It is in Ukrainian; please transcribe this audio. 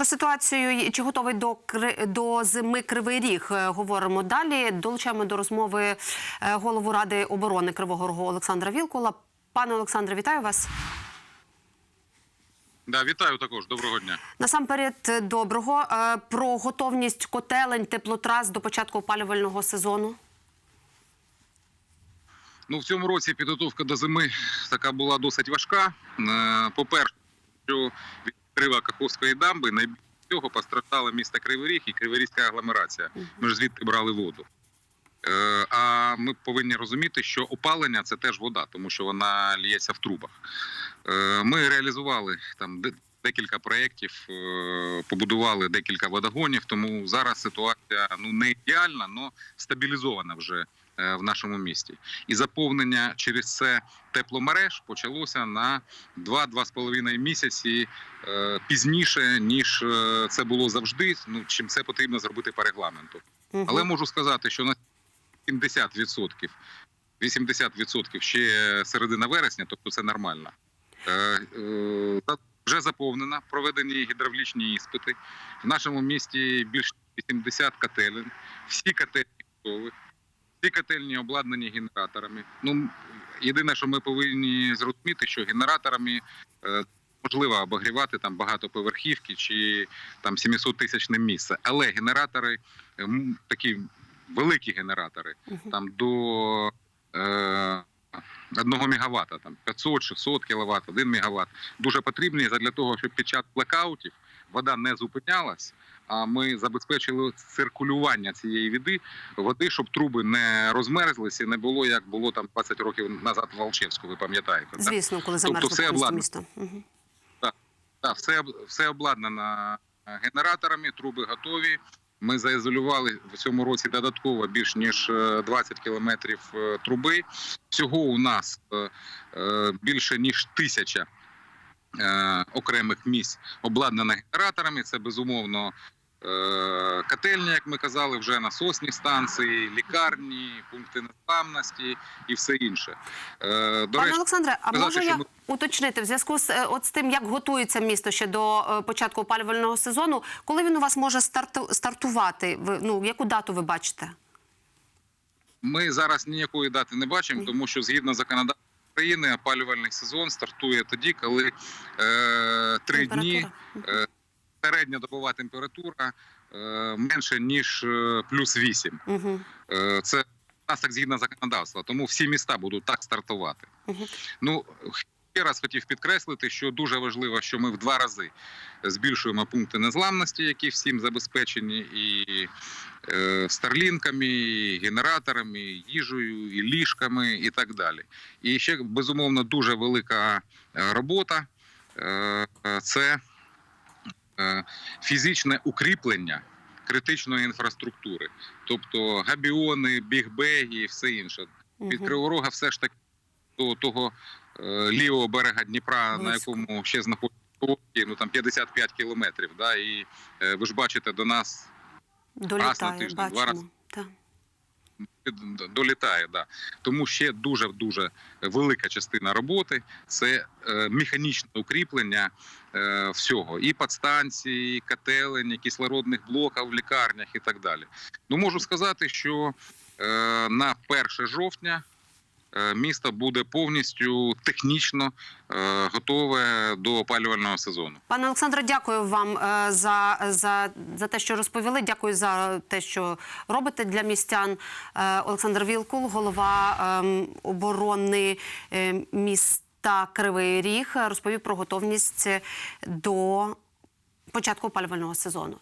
Про ситуацію чи готовий до до зими Кривий Ріг е, говоримо далі. Долучаємо до розмови е, голову ради оборони Кривого Рогу Олександра Вілкула. Пане Олександре, вітаю вас. Да, вітаю також. Доброго дня. Насамперед, е, доброго про готовність котелень теплотрас до початку опалювального сезону. Ну в цьому році підготовка до зими така була досить важка. Е, По-перше, що відрива Каховської дамби найбільше цього постраждало місто Кривий Ріг і Криворізька агломерація. Ми ж звідти брали воду. Е, А ми повинні розуміти, що опалення це теж вода, тому що вона лється в трубах. Е, Ми реалізували там декілька проєктів, е, побудували декілька водогонів, тому зараз ситуація ну не ідеальна, але стабілізована вже е, в нашому місті. І заповнення через це тепломереж почалося на 2-2,5 місяці е, пізніше, ніж це було завжди. Ну чим це потрібно зробити по регламенту. Мгм. Але можу сказати, що на 70%, 80% ще середина вересня, тобто це нормально. Вже заповнена, проведені гідравлічні іспити. В нашому місті більше 80 котелень. Всі котельні готові, всі котельні обладнані генераторами. Ну, єдине, що ми повинні зрозуміти, що генераторами е, можливо обогрівати там багатоповерхівки чи там 700 тисячне місце. Але генератори такі великі генератори, там до е, 1 мегаватта, там 500-600 кВт, 1 мегаватт, дуже потрібні для того, щоб під час блекаутів вода не зупинялась. А ми забезпечили циркулювання цієї води, води, щоб труби не розмерзлися, не було як було там 20 років назад в Алчевську. Ви пам'ятаєте? Звісно, коли Тобто все повністю обладнано. місто. Мгм. Так, все, об- все обладнано генераторами, труби готові. Ми заізолювали в цьому році додатково більш ніж е, 20 кілометрів е, труби. Всього у нас е, е, більше ніж тисяча е, окремих місць обладнаних генераторами. Це безумовно е, котельні, як ми казали, вже насосні станції, лікарні, пункти незламності і все інше. Е, До Пане речі, Олександре, а сказати, можу я ми- уточнити в зв'язку з е, от з тим, як готується місто ще до е, початку опалювального сезону, коли він у вас може старту, стартувати? Ну яку дату ви бачите? Ми зараз ніякої дати не бачимо, тому що згідно законодавства України опалювальний сезон стартує тоді, коли е, три дні е, середня добова температура е, менше ніж е, плюс 8. Угу. Е, це нас так згідно законодавства, тому всі міста будуть так стартувати. Мгм. Ну ще раз хотів підкреслити, що дуже важливо, що ми в два рази збільшуємо пункти незламності, які всім забезпечені, і е, старлінками, і генераторами, і їжею, і ліжками, і так далі. І ще безумовно дуже велика робота е, це фізичне укріплення критичної інфраструктури, тобто габіони, бігбеги і все інше. Під Криворога все ж таки до того е, лівого берега Дніпра, на якому ще знаходиться ну там 55 кілометрів. Да, і е, ви ж бачите, до нас раз на тиждень, тиждень, два рази. Так. Долітає. Да. Тому ще дуже дуже велика частина роботи це е, механічне укріплення е, всього. І підстанції, і котелень, і кислородних блоків в лікарнях і так далі. Ну можу сказати, що е, на 1 жовтня. Е, Місто буде повністю технічно е, готове до опалювального сезону. Пане Олександре, дякую вам е, за, за, за те, що розповіли. Дякую за те, що робите для містян. Олександр Вілкул, голова ем, оборони міста Кривий Ріг, розповів про готовність до початку опалювального сезону.